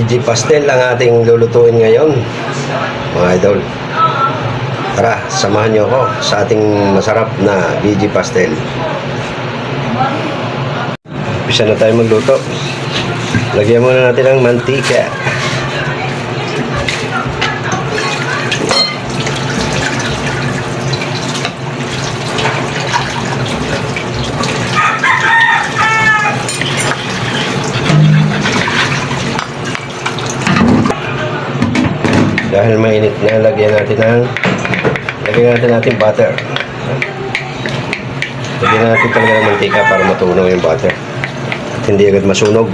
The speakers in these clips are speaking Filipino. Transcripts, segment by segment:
BG pastel ang ating lulutuin ngayon, mga idol. Tara, samahan niyo ako sa ating masarap na BG pastel. Umpisa na tayo magluto. Lagyan muna natin ng mantika. Dahil mainit na, lagyan natin ng lagyan natin natin butter. Lagyan natin talaga ng mantika para matunaw yung butter. At hindi agad masunog.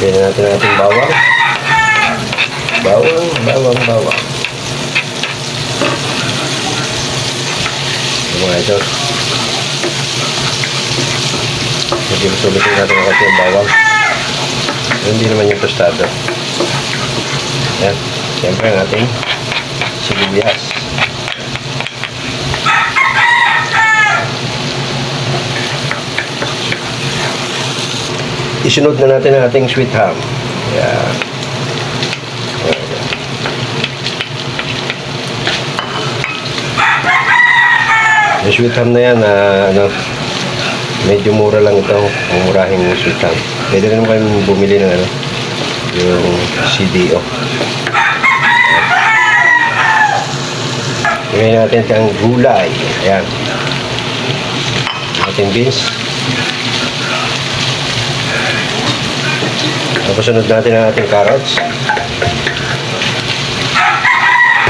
Lagyan natin natin bawang. Bawang, bawang, bawang. Mga ito. Medyo sulitin natin ang yung bawang. Hindi naman yung tostado. Yan. Siyempre ang ating sibuyas. Isunod na natin ang ating sweet ham. Yan. Yung sweet ham na yan, ah, ano, medyo mura lang ito. Ang murahing ham pwede rin naman kayong bumili ng ano yung CDO Ngayon natin kang gulay. Ayan. Ating beans. Tapos sunod natin ang ating carrots.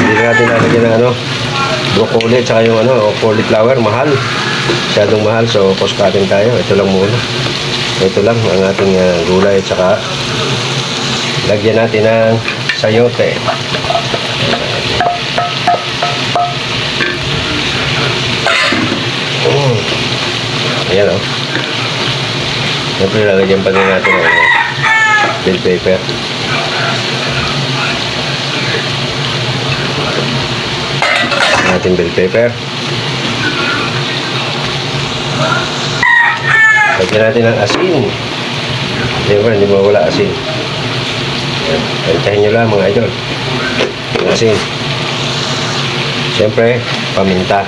Hindi na natin lalagyan ng ano broccoli at saka yung ano cauliflower. Mahal masyadong mahal so cost cutting tayo. Ito lang muna. Ito lang ang ating uh, gulay at saka lagyan natin ng sayote. Mm. ayan o oh. siyempre lalagyan pa din natin ng uh, bell pepper. Natin bell pepper Lagyan natin ng asin. Ba, hindi mawala asin. Kantahin nyo lang mga idol. Asin. Siyempre, paminta.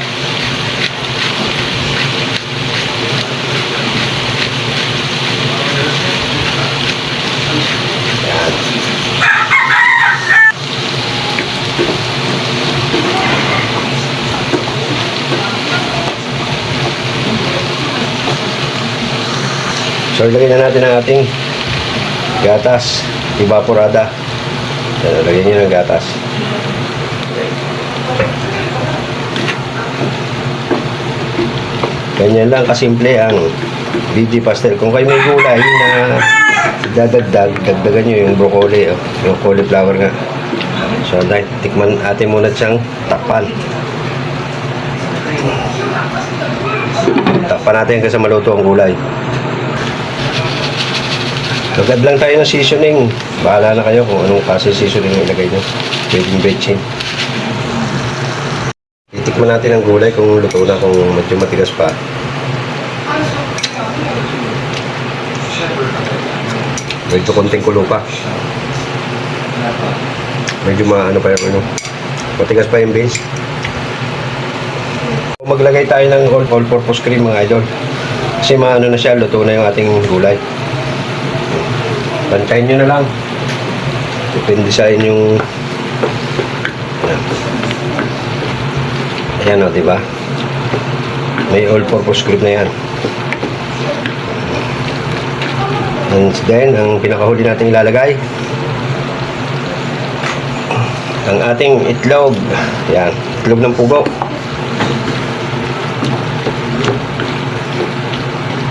So, ilagay na natin ang ating gatas, evaporada. Yan, lagyan nyo ng gatas. Ganyan lang kasimple ang BG pastel. Kung kayo may gulay na dadagdag, dagdagan nyo yung broccoli, oh, yung cauliflower nga. So, dahil tikman atin muna siyang takpan. Takpan natin sa maluto ang gulay. Agad lang tayo ng seasoning. Bahala na kayo kung anong klase seasoning yung ilagay nyo. Pwedeng betchin. Titikman natin ang gulay kung luto na, kung medyo matigas pa. Medyo konting kulo pa. Medyo maano pa yung ano. Matigas pa yung base. Maglagay tayo ng all- all-purpose cream mga idol. Kasi maano na siya, luto na yung ating gulay. Pantayin nyo na lang. Depende sa inyong... Ayan. O, diba? May all-purpose group na yan. And then, ang pinakahuli natin ilalagay, ang ating itlog. Yan, itlog ng pugo.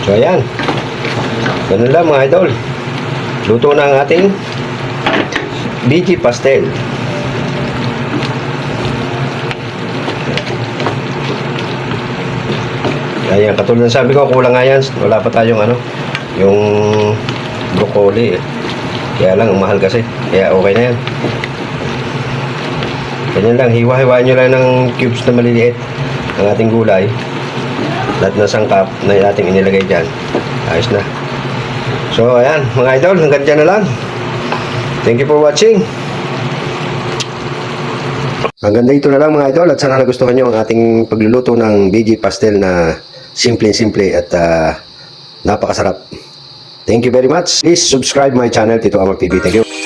So, ayan. Ganun lang mga idol. Luto na ang ating BG pastel. Ayan, katulad ng sabi ko, kulang nga yan. Wala pa tayong ano, yung broccoli. Kaya lang, ang mahal kasi. Kaya okay na yan. Ganyan lang, hiwa-hiwain nyo lang ng cubes na maliliit ang ating gulay. lahat ng sangkap na ating inilagay dyan. Ayos na. So, ayan, mga idol, hanggang dyan na lang. Thank you for watching. Hanggang dito na lang mga idol at sana nagustuhan nyo ang ating pagluluto ng BG pastel na simple-simple at ah, napakasarap. Thank you very much. Please subscribe my channel, Tito Amor TV. Thank you.